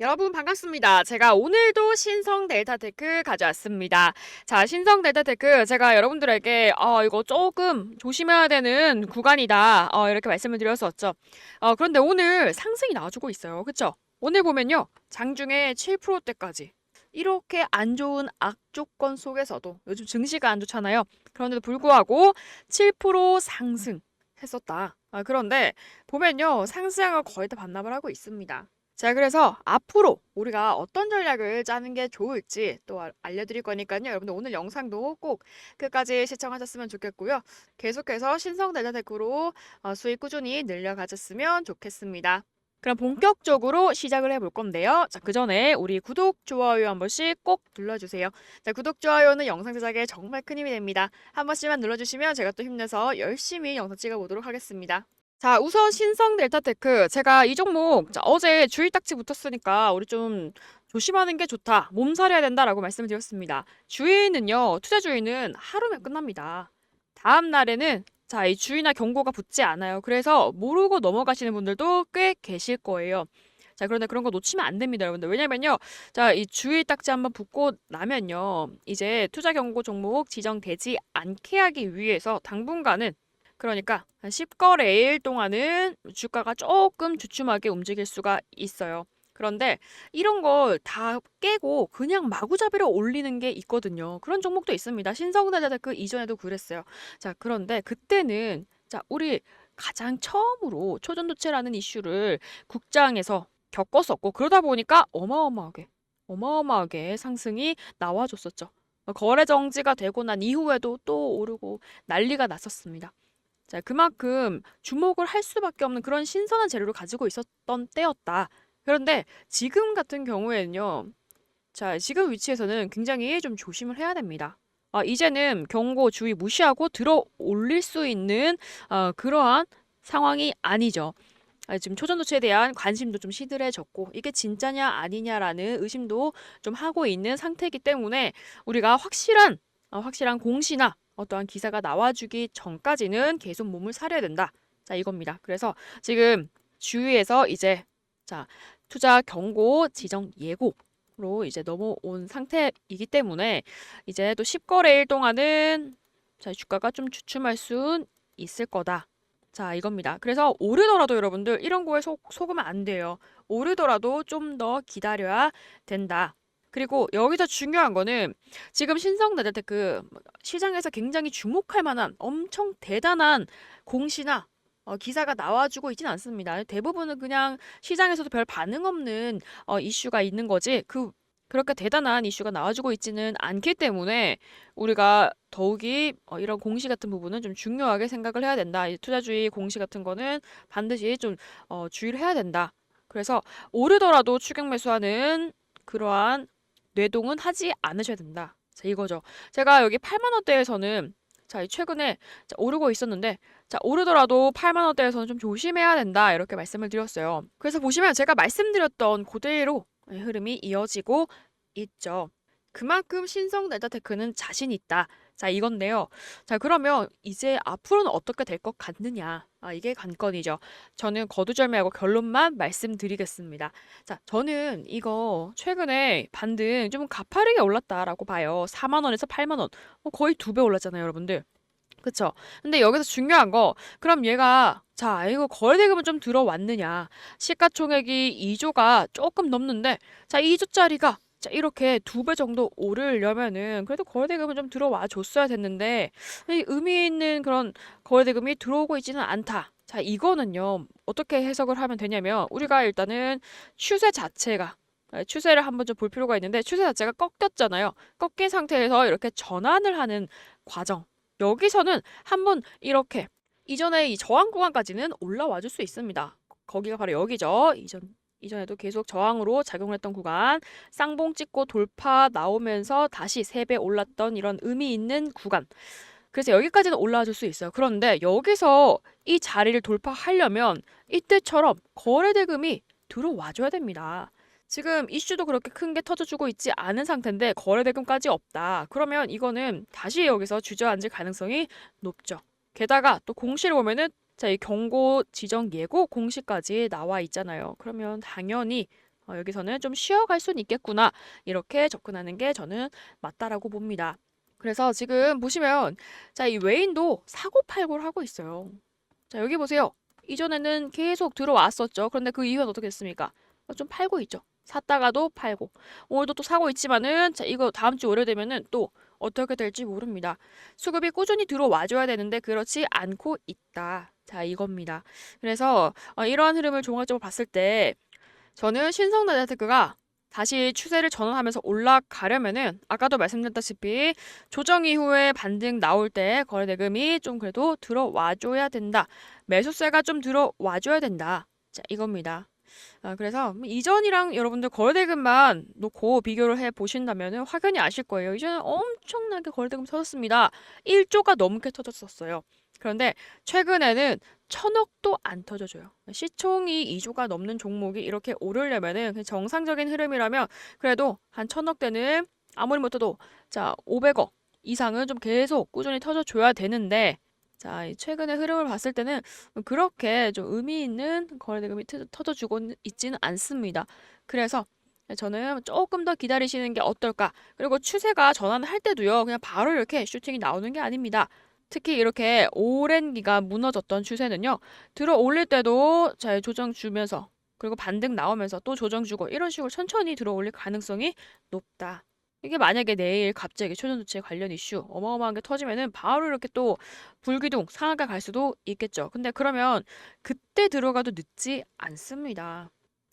여러분 반갑습니다. 제가 오늘도 신성 델타테크 가져왔습니다. 자, 신성 델타테크 제가 여러분들에게 어, 이거 조금 조심해야 되는 구간이다. 어, 이렇게 말씀을 드렸었죠. 어, 그런데 오늘 상승이 나와주고 있어요. 그쵸? 오늘 보면요. 장중에 7%대까지 이렇게 안 좋은 악조건 속에서도 요즘 증시가 안 좋잖아요. 그런데도 불구하고 7% 상승 했었다. 아, 그런데 보면요. 상승을 거의 다 반납을 하고 있습니다. 자, 그래서 앞으로 우리가 어떤 전략을 짜는 게 좋을지 또 알- 알려드릴 거니까요. 여러분들 오늘 영상도 꼭 끝까지 시청하셨으면 좋겠고요. 계속해서 신성대자테크로 어, 수익 꾸준히 늘려가셨으면 좋겠습니다. 그럼 본격적으로 시작을 해볼 건데요. 자, 그 전에 우리 구독, 좋아요 한 번씩 꼭 눌러주세요. 자, 구독, 좋아요는 영상 제작에 정말 큰 힘이 됩니다. 한 번씩만 눌러주시면 제가 또 힘내서 열심히 영상 찍어보도록 하겠습니다. 자, 우선 신성 델타테크. 제가 이 종목 자, 어제 주의 딱지 붙었으니까 우리 좀 조심하는 게 좋다. 몸살해야 된다라고 말씀을 드렸습니다. 주의는요, 투자 주의는 하루면 끝납니다. 다음 날에는 자, 이 주의나 경고가 붙지 않아요. 그래서 모르고 넘어가시는 분들도 꽤 계실 거예요. 자, 그런데 그런 거 놓치면 안 됩니다, 여러분들. 왜냐면요. 자, 이 주의 딱지 한번 붙고 나면요. 이제 투자 경고 종목 지정되지 않게 하기 위해서 당분간은 그러니까 한 10거래일 동안은 주가가 조금 주춤하게 움직일 수가 있어요. 그런데 이런 걸 다 깨고 그냥 마구잡이로 올리는 게 있거든요. 그런 종목도 있습니다. 신성대자재 그 이전에도 그랬어요. 자, 그런데 그때는 자, 우리 가장 처음으로 초전도체라는 이슈를 국장에서 겪었었고 그러다 보니까 어마어마하게 어마어마하게 상승이 나와줬었죠. 거래 정지가 되고 난 이후에도 또 오르고 난리가 났었습니다. 자, 그만큼 주목을 할 수밖에 없는 그런 신선한 재료를 가지고 있었던 때였다. 그런데 지금 같은 경우에는요. 자, 지금 위치에서는 굉장히 좀 조심을 해야 됩니다. 아, 이제는 경고 주의 무시하고 들어 올릴 수 있는 어, 그러한 상황이 아니죠. 아, 지금 초전도체에 대한 관심도 좀 시들해졌고 이게 진짜냐 아니냐라는 의심도 좀 하고 있는 상태이기 때문에 우리가 확실한 어, 확실한 공시나 어떠한 기사가 나와주기 전까지는 계속 몸을 사려야 된다. 자, 이겁니다. 그래서 지금 주위에서 이제 자, 투자 경고 지정 예고 로 이제 넘어온 상태이기 때문에 이제 또 10거래일 동안은 자, 주가가 좀 주춤할 순 있을 거다. 자, 이겁니다. 그래서 오르더라도 여러분들 이런 거에 속, 속으면 안 돼요. 오르더라도 좀 더 기다려야 된다. 그리고 여기서 중요한 거는 지금 신성나들테크 시장에서 굉장히 주목할 만한 엄청 대단한 공시나 어, 기사가 나와주고 있지는 않습니다. 대부분은 그냥 시장에서도 별 반응 없는 어, 이슈가 있는 거지. 그 그렇게 대단한 이슈가 나와주고 있지는 않기 때문에 우리가 더욱이 어, 이런 공시 같은 부분은 좀 중요하게 생각을 해야 된다. 이 투자주의 공시 같은 거는 반드시 좀 어, 주의를 해야 된다. 그래서 오르더라도 추격 매수하는 그러한 뇌동은 하지 않으셔야 된다. 자, 이거죠. 제가 여기 8만 원대에서는 자, 이 최근에 자, 오르고 있었는데 자, 오르더라도 8만 원대에서는 좀 조심해야 된다. 이렇게 말씀을 드렸어요. 그래서 보시면 제가 말씀드렸던 그대로 흐름이 이어지고 있죠. 그만큼 신성 델타테크는 자신 있다. 자, 이건데요. 자, 그러면 이제 앞으로는 어떻게 될 것 같느냐? 아, 이게 관건이죠. 저는 거두절미하고 결론만 말씀드리겠습니다. 자, 저는 이거 최근에 반등 좀 가파르게 올랐다라고 봐요. 4만 원에서 8만 원. 어, 거의 두 배 올랐잖아요, 여러분들. 그쵸? 근데 여기서 중요한 거, 그럼 얘가, 자, 이거 거래대금은 좀 들어왔느냐. 시가총액이 2조가 조금 넘는데, 자, 2조짜리가 자, 이렇게 두 배 정도 오르려면은 그래도 거래대금은 좀 들어와 줬어야 됐는데 이 의미 있는 그런 거래대금이 들어오고 있지는 않다. 자, 이거는요. 어떻게 해석을 하면 되냐면 우리가 일단은 추세 자체가 아, 추세를 한번 좀 볼 필요가 있는데 추세 자체가 꺾였잖아요. 꺾인 상태에서 이렇게 전환을 하는 과정. 여기서는 한번 이렇게 이전에 이 저항 구간까지는 올라와 줄 수 있습니다. 거기가 바로 여기죠. 이전 이전에도 계속 저항으로 작용을 했던 구간, 쌍봉 찍고 돌파 나오면서 다시 3배 올랐던 이런 의미 있는 구간. 그래서 여기까지는 올라와 줄 수 있어요. 그런데 여기서 이 자리를 돌파하려면 이때처럼 거래 대금이 들어와 줘야 됩니다. 지금 이슈도 그렇게 큰 게 터져주고 있지 않은 상태인데 거래 대금까지 없다. 그러면 이거는 다시 여기서 주저앉을 가능성이 높죠. 게다가 또 공시를 보면은 자, 이 경고 지정 예고 공시까지 나와 있잖아요. 그러면 당연히 어, 여기서는 좀 쉬어갈 수는 있겠구나. 이렇게 접근하는 게 저는 맞다라고 봅니다. 그래서 지금 보시면 자, 이 외인도 사고팔고를 하고 있어요. 자, 여기 보세요. 이전에는 계속 들어왔었죠. 그런데 그 이후엔 어떻게 됐습니까? 어, 좀 팔고 있죠. 샀다가도 팔고 오늘도 또 사고 있지만은 자, 이거 다음 주 오래되면은 또 어떻게 될지 모릅니다. 수급이 꾸준히 들어와줘야 되는데 그렇지 않고 있다. 자, 이겁니다. 그래서 어, 이러한 흐름을 종합적으로 봤을 때 저는 신성나이테크가 다시 추세를 전환하면서 올라가려면은 아까도 말씀드렸다시피 조정 이후에 반등 나올 때 거래 대금이 좀 그래도 들어와줘야 된다. 매수세가 좀 들어와줘야 된다. 자, 이겁니다. 아, 그래서 이전이랑 여러분들 거래대금만 놓고 비교를 해 보신다면 확연히 아실 거예요. 이전에 엄청나게 거래대금 터졌습니다. 1조가 넘게 터졌었어요. 그런데 최근에는 천억도 안 터져줘요. 시총이 2조가 넘는 종목이 이렇게 오르려면은 정상적인 흐름이라면 그래도 한 천억대는 아무리 못해도 자 500억 이상은 좀 계속 꾸준히 터져줘야 되는데 자, 이 최근의 흐름을 봤을 때는 그렇게 좀 의미 있는 거래대금이 트- 터져주고 있지는 않습니다. 그래서 저는 조금 더 기다리시는 게 어떨까. 그리고 추세가 전환할 때도요, 그냥 바로 이렇게 슈팅이 나오는 게 아닙니다. 특히 이렇게 오랜 기간 무너졌던 추세는요, 들어 올릴 때도 잘 조정 주면서, 그리고 반등 나오면서 또 조정 주고, 이런 식으로 천천히 들어 올릴 가능성이 높다. 이게 만약에 내일 갑자기 초전도체 관련 이슈 어마어마한 게 터지면은 바로 이렇게 또 불기둥 상한가 갈 수도 있겠죠. 근데 그러면 그때 들어가도 늦지 않습니다.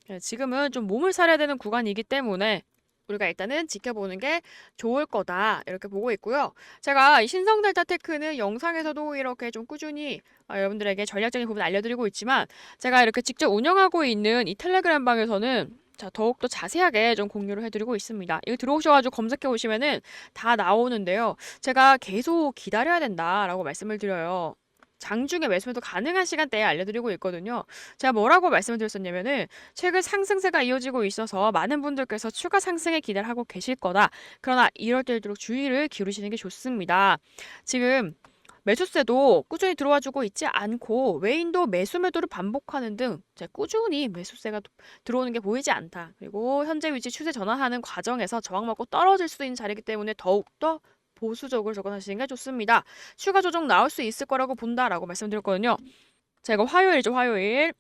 예, 지금은 좀 몸을 사려야 되는 구간이기 때문에 우리가 일단은 지켜보는 게 좋을 거다 이렇게 보고 있고요. 제가 이 신성 델타 테크는 영상에서도 이렇게 좀 꾸준히 어, 여러분들에게 전략적인 부분 알려드리고 있지만 제가 이렇게 직접 운영하고 있는 이 텔레그램 방에서는 자, 더욱더 자세하게 좀 공유를 해드리고 있습니다. 이거 들어오셔가지고 검색해 보시면은 다 나오는데요. 제가 계속 기다려야 된다라고 말씀을 드려요. 장중에 매수해도 가능한 시간대에 알려드리고 있거든요. 제가 뭐라고 말씀을 드렸었냐면은 최근 상승세가 이어지고 있어서 많은 분들께서 추가 상승에 기대를 하고 계실 거다. 그러나 이럴 때일수록 주의를 기울이시는 게 좋습니다. 지금 매수세도 꾸준히 들어와 주고 있지 않고 외인도 매수 매도를 반복하는 등 꾸준히 매수세가 들어오는 게 보이지 않다. 그리고 현재 위치 추세 전환하는 과정에서 저항 맞고 떨어질 수도 있는 자리이기 때문에 더욱더 보수적으로 접근하시는 게 좋습니다. 추가 조정 나올 수 있을 거라고 본다라고 말씀드렸거든요. 자, 이거 화요일이죠, 화요일.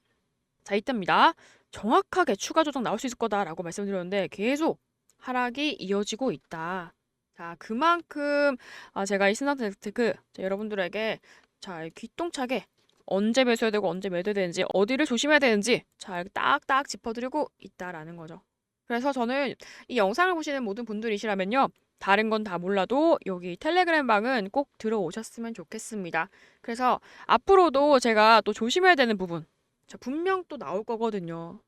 자, 이때입니다. 정확하게 추가 조정 나올 수 있을 거다라고 말씀드렸는데 계속 하락이 이어지고 있다. 자, 그만큼 아, 제가 이 신상 테크 여러분들에게 자, 귀똥차게 언제 매수해야 되고 언제 매도해야 되는지 어디를 조심해야 되는지 잘 딱딱 짚어드리고 있다라는 거죠. 그래서 저는 이 영상을 보시는 모든 분들이시라면요. 다른 건 다 몰라도 여기 텔레그램 방은 꼭 들어오셨으면 좋겠습니다. 그래서 앞으로도 제가 또 조심해야 되는 부분 자, 분명 또 나올 거거든요.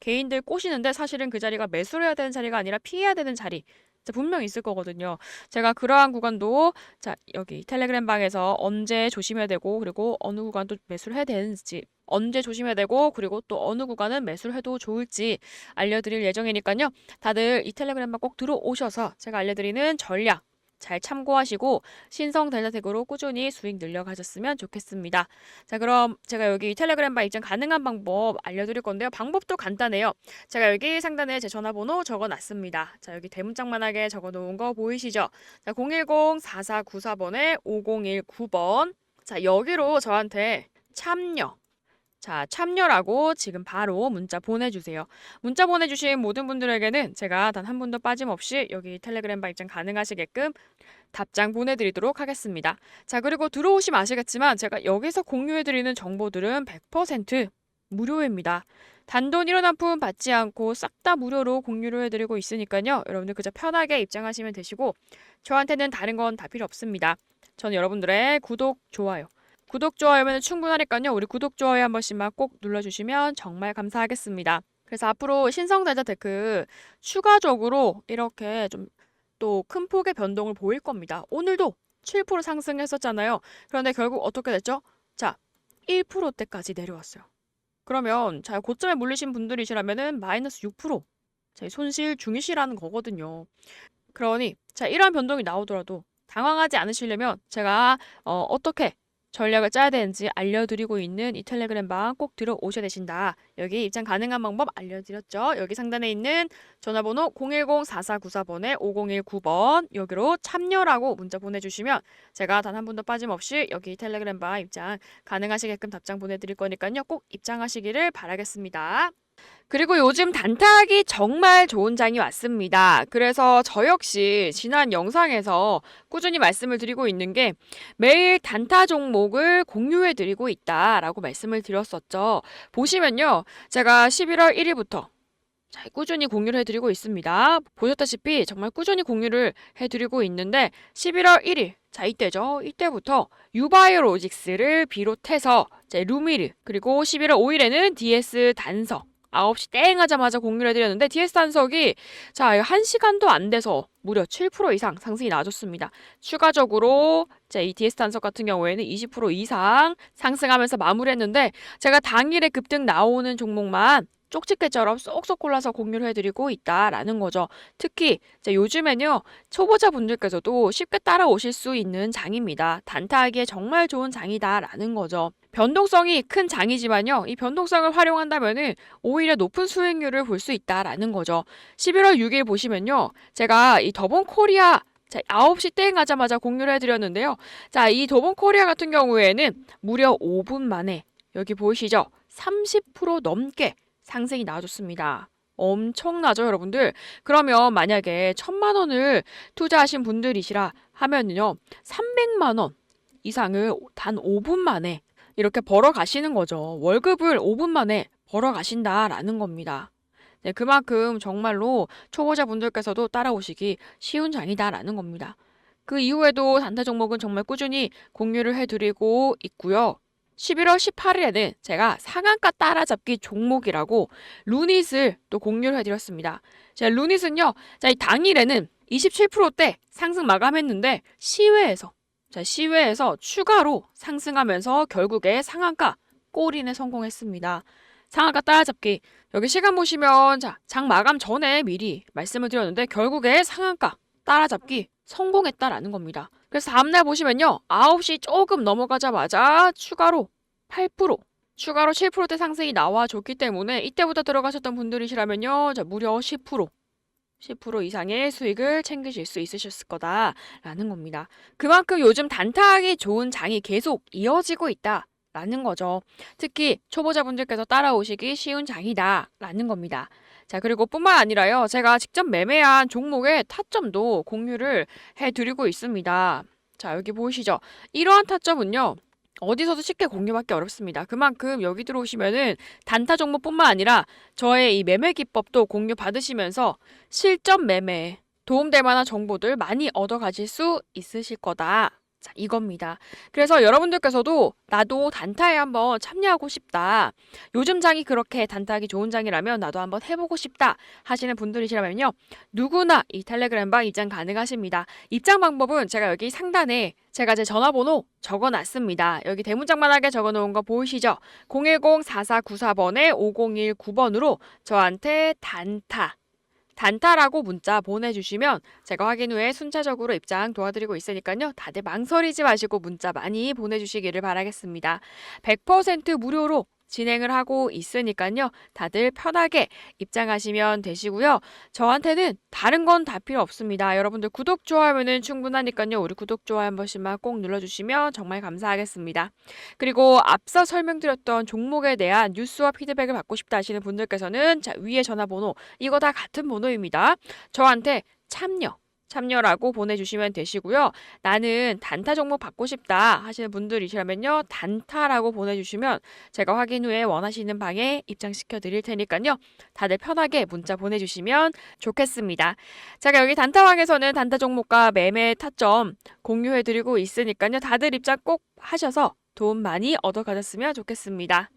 개인들 꼬시는데 사실은 그 자리가 매수를 해야 되는 자리가 아니라 피해야 되는 자리. 자, 분명 있을 거거든요. 제가 그러한 구간도 자, 여기 텔레그램 방에서 언제 조심해야 되고 그리고 어느 구간도 매수를 해야 되는지 언제 조심해야 되고 그리고 또 어느 구간은 매수를 해도 좋을지 알려드릴 예정이니까요. 다들 이 텔레그램 방꼭 들어오셔서 제가 알려드리는 전략 잘 참고하시고 신성 델타텍으로 꾸준히 수익 늘려가셨으면 좋겠습니다. 자 그럼 제가 여기 텔레그램 바 입장 가능한 방법 알려드릴 건데요. 방법도 간단해요. 제가 여기 상단에 제 전화번호 적어놨습니다. 자 여기 대문짝만하게 적어놓은 거 보이시죠? 자 010-4494번에 5019번 자 여기로 저한테 참여 자, 참여라고 지금 바로 문자 보내주세요. 문자 보내주신 모든 분들에게는 제가 단 한 분도 빠짐없이 여기 텔레그램 발전 가능하시게끔 답장 보내드리도록 하겠습니다. 자, 그리고 들어오시면 아시겠지만 제가 여기서 공유해드리는 정보들은 100% 무료입니다. 단돈 1원 한 푼 받지 않고 싹 다 무료로 공유를 해드리고 있으니까요. 여러분들 그저 편하게 입장하시면 되시고 저한테는 다른 건 다 필요 없습니다. 저는 여러분들의 구독, 좋아요, 구독, 좋아요면 충분하니까요. 우리 구독, 좋아요 한 번씩만 꼭 눌러주시면 정말 감사하겠습니다. 그래서 앞으로 신성대자 테크 추가적으로 이렇게 좀 또 큰 폭의 변동을 보일 겁니다. 오늘도 7% 상승했었잖아요. 그런데 결국 어떻게 됐죠? 자, 1%대까지 내려왔어요. 그러면 자 고점에 물리신 분들이시라면은 마이너스 6% 자, 손실 중이시라는 거거든요. 그러니 자 이러한 변동이 나오더라도 당황하지 않으시려면 제가 어, 어떻게 전략을 짜야 되는지 알려드리고 있는 이 텔레그램 방꼭 들어오셔야 되신다. 여기 입장 가능한 방법 알려드렸죠. 여기 상단에 있는 전화번호 010-4494번에 5019번 여기로 참여라고 문자 보내주시면 제가 단 한 분도 빠짐없이 여기 텔레그램 방 입장 가능하시게끔 답장 보내드릴 거니까요. 꼭 입장하시기를 바라겠습니다. 그리고 요즘 단타하기 정말 좋은 장이 왔습니다. 그래서 저 역시 지난 영상에서 꾸준히 말씀을 드리고 있는 게 매일 단타 종목을 공유해 드리고 있다라고 말씀을 드렸었죠. 보시면요. 제가 11월 1일부터 자, 꾸준히 공유를 해드리고 있습니다. 보셨다시피 정말 꾸준히 공유를 해드리고 있는데 11월 1일 자 이때죠. 이때부터 유바이오로직스를 비롯해서 이제 루미르 그리고 11월 5일에는 DS 단석 9시 땡 하자마자 공유를 해드렸는데 DS 단석이 자 1시간도 안 돼서 무려 7% 이상 상승이 나와줬습니다. 추가적으로 자, 이 DS 단석 같은 경우에는 20% 이상 상승하면서 마무리했는데 제가 당일에 급등 나오는 종목만 쪽집게처럼 쏙쏙 골라서 공유를 해드리고 있다라는 거죠. 특히 요즘엔요 초보자분들께서도 쉽게 따라오실 수 있는 장입니다. 단타하기에 정말 좋은 장이다라는 거죠. 변동성이 큰 장이지만요. 이 변동성을 활용한다면은 오히려 높은 수익률을 볼 수 있다라는 거죠. 11월 6일 보시면요. 제가 이 더본 코리아 자, 9시 땡 하자마자 공유를 해드렸는데요. 자, 이 도본 코리아 같은 경우에는 무려 5분 만에 여기 보이시죠? 30% 넘게 상승이 나와줬습니다. 엄청나죠, 여러분들? 그러면 만약에 천만 원을 투자하신 분들이시라 하면요, 300만 원 이상을 단 5분 만에 이렇게 벌어 가시는 거죠. 월급을 5분 만에 벌어 가신다라는 겁니다. 네, 그만큼 정말로 초보자분들께서도 따라오시기 쉬운 장이다라는 겁니다. 그 이후에도 단타 종목은 정말 꾸준히 공유를 해드리고 있고요. 11월 18일에는 제가 상한가 따라잡기 종목이라고 루닛을 또 공유를 해드렸습니다. 자, 루닛은요, 자, 이 당일에는 27%대 상승 마감했는데 시외에서 자, 시외에서 추가로 상승하면서 결국에 상한가 골인에 성공했습니다. 상한가 따라잡기 여기 시간 보시면 자, 장 마감 전에 미리 말씀을 드렸는데 결국에 상한가 따라잡기 성공했다라는 겁니다. 그래서 다음날 보시면요. 9시 조금 넘어가자마자 추가로 8% 추가로 7%대 상승이 나와줬기 때문에 이때부터 들어가셨던 분들이시라면요. 자, 무려 10% 10% 이상의 수익을 챙기실 수 있으셨을 거다라는 겁니다. 그만큼 요즘 단타하기 좋은 장이 계속 이어지고 있다. 라는 거죠. 특히 초보자분들께서 따라오시기 쉬운 장이다 라는 겁니다. 자, 그리고 뿐만 아니라요. 제가 직접 매매한 종목의 타점도 공유를 해드리고 있습니다. 자, 여기 보이시죠? 이러한 타점은요. 어디서도 쉽게 공유받기 어렵습니다. 그만큼 여기 들어오시면은 단타 종목뿐만 아니라 저의 이 매매 기법도 공유 받으시면서 실전 매매에 도움될 만한 정보들 많이 얻어 가실 수 있으실 거다. 자, 이겁니다. 그래서 여러분들께서도 나도 단타에 한번 참여하고 싶다. 요즘 장이 그렇게 단타하기 좋은 장이라면 나도 한번 해보고 싶다 하시는 분들이시라면요. 누구나 이 텔레그램방 입장 가능하십니다. 입장 방법은 제가 여기 상단에 제가 제 전화번호 적어놨습니다. 여기 대문짝만하게 적어놓은 거 보이시죠? 010-4494번에 5019번으로 저한테 단타 단타라고 문자 보내주시면 제가 확인 후에 순차적으로 입장 도와드리고 있으니까요. 다들 망설이지 마시고 문자 많이 보내주시기를 바라겠습니다. 100% 무료로 진행을 하고 있으니까요. 다들 편하게 입장하시면 되시고요. 저한테는 다른 건 다 필요 없습니다. 여러분들 구독, 좋아요는 충분하니까요. 우리 구독, 좋아요 한 번씩만 꼭 눌러주시면 정말 감사하겠습니다. 그리고 앞서 설명드렸던 종목에 대한 뉴스와 피드백을 받고 싶다 하시는 분들께서는 자, 위에 전화번호 이거 다 같은 번호입니다. 저한테 참여 참여라고 보내주시면 되시고요. 나는 단타 종목 받고 싶다 하시는 분들이시라면요. 단타라고 보내주시면 제가 확인 후에 원하시는 방에 입장시켜 드릴 테니까요. 다들 편하게 문자 보내주시면 좋겠습니다. 제가 여기 단타방에서는 단타 종목과 매매 타점 공유해 드리고 있으니까요. 다들 입장 꼭 하셔서 도움 많이 얻어 가셨으면 좋겠습니다.